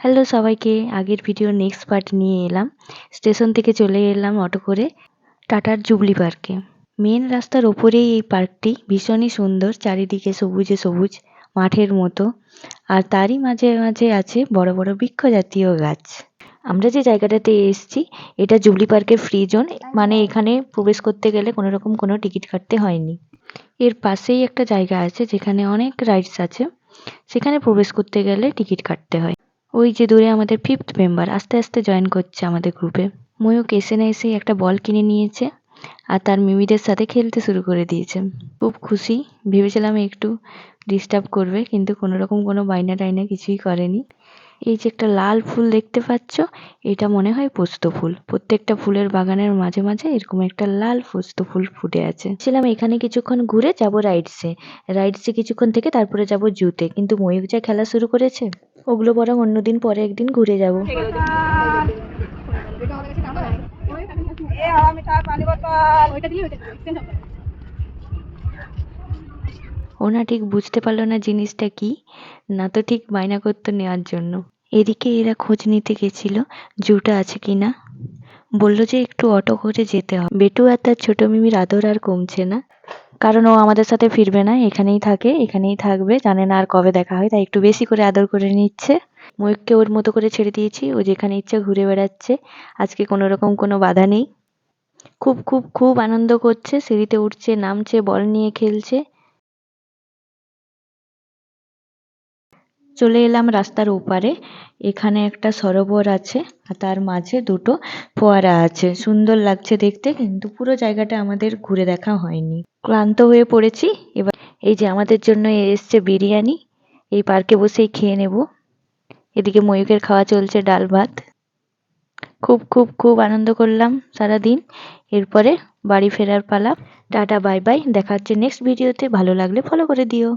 Hello সবাইকে, আগের video next part নিয়ে এলাম। স্টেশন থেকে চলে এলাম অটো করে টাটার জুবলি পার্কে মেন রাস্তার ওপরেই এই পার্কটি ভীষণই সুন্দর, চারিদিকে সবুজে সবুজ, মাঠের মতো। আর তারই মাঝে মাঝে আছে বড় বড় বৃক্ষ জাতীয় গাছ। আমরা যে জায়গাটাতে এসেছি, এটা জুবলি পার্কের ফ্রি জোন মানে এখানে প্রবেশ করতে গেলে কোনো রকম কোনো টিকিট কাটতে হয়নি। এর পাশেই একটা জায়গা আছে, যেখানে অনেক রাইডস আছে। সেখানে প্রবেশ করতে গেলে টিকিট কাটতে হয়। ওই যে দূরে আমাদের ফিফথ মেম্বার আস্তে আস্তে জয়েন করছে আমাদের গ্রুপে ময়ূক এসে না এসেই একটা বল কিনে নিয়েছে আর তার মিমিদের সাথে খেলতে শুরু করে দিয়েছে। খুব খুশি, ভেবেছিলাম একটু ডিস্টার্ব করবে, কিন্তু কোনো রকম কোনো বাইনা টাইনা কিছুই করেনি। এই যে একটা লাল ফুল দেখতে পাচ্ছ, এটা মনে হয় পোস্ত ফুল। প্রত্যেকটা ফুলের বাগানের মাঝে মাঝে এরকম একটা লাল পোস্ত ফুল ফুটে আছে। ছিলাম এখানে কিছুক্ষণ ঘুরে যাব রাইডসে রাইডসে কিছুক্ষণ থেকে তারপরে যাব জুতে কিন্তু ময়ূক যা খেলা শুরু করেছে ওগুলো বরং অন্যদিন পরে একদিন ঘুরে যাব। এ হাওয়া মিঠা পানি বোতল। ওইটা দিলে ওইটা এক্সচেঞ্জ হবে ও না ঠিক বুঝতে পারল না জিনিসটা কি না তো ঠিক বায়না করতো নেওয়ার জন্য। এদিকে এরা খোঁজ নিতে গেছিল জুটা আছে কিনা বলল যে একটু অটো করে যেতে হবে। বেটু আর তার ছোট মিমির আদর আর কমছে না। কারণ ও আমাদের সাথে ফিরবে না, এখানেই থাকে, এখানেই থাকবে, জানে না আর কবে দেখা হয়, তাই একটু বেশি করে আদর করে নিচ্ছে। ময়ূককে ওর মতো করে ছেড়ে দিয়েছি, ও যেখানে ইচ্ছে ঘুরে বেড়াচ্ছে, আজকে কোনো রকম কোনো বাধা নেই। খুব খুব খুব আনন্দ করছে, সিঁড়িতে উঠছে, নামছে, বল নিয়ে খেলছে। চলে এলাম রাস্তার ওপারে, এখানে একটা সরোবর আছে, আর তার মাঝে দুটো ফোয়ারা আছে। সুন্দর লাগছে দেখতে, কিন্তু পুরো জায়গাটা আমাদের ঘুরে দেখা হয়নি। ক্লান্ত হয়ে পড়েছি। এবার এই যে আমাদের জন্য এসছে বিরিয়ানি, এই পার্কে বসেই খেয়ে নেব। এদিকে ময়ূকের খাওয়া চলছে ডাল ভাত। খুব খুব খুব আনন্দ করলাম সারা দিন এরপরে বাড়ি ফেরার পালা। Tata, bye bye. দেখা হচ্ছে নেক্সট ভিডিওতে ভালো লাগলে ফলো করে দিও।